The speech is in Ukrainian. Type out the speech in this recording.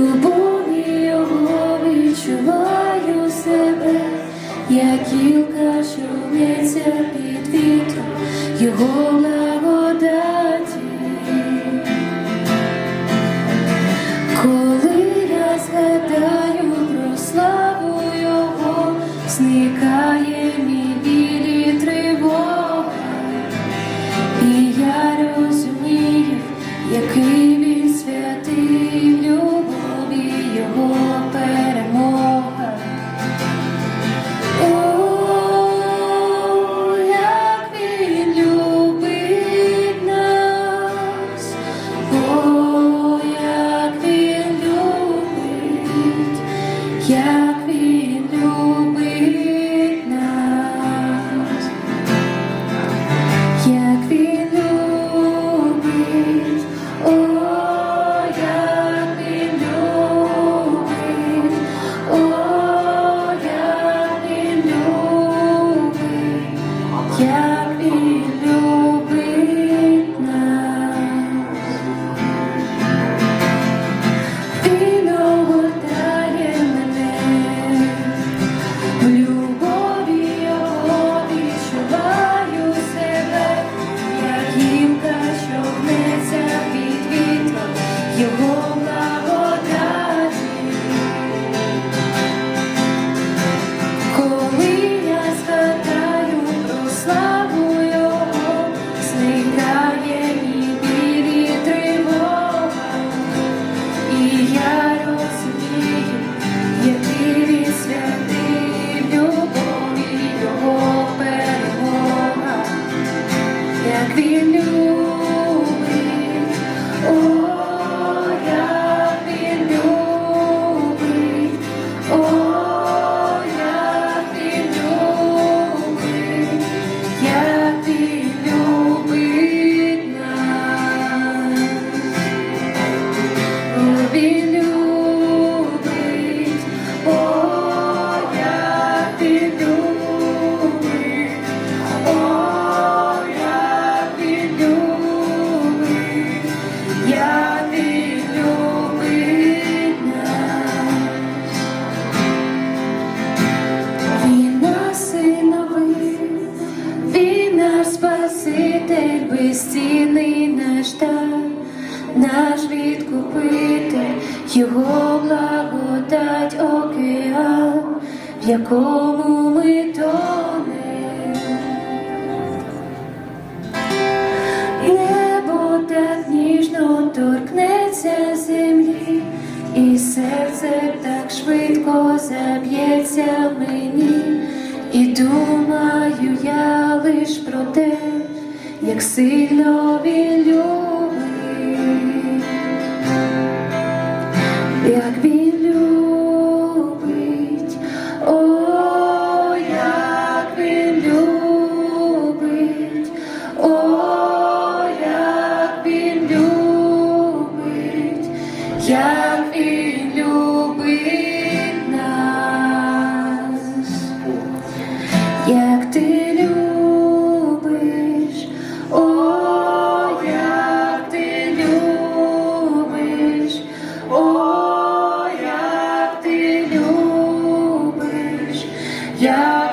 любові його відчуваю себе, як гілка шумиться під вітром, його благодать. you home. безцінний наш дар, наш відкупитель, його благодать океан, в якому ми тонемо. Небо так ніжно торкнеться землі, і серце так швидко заб'ється мені, і думаю я лиш про те як сильно він любить, як він любить, о, як він любить, о, як він любить. Я Yeah.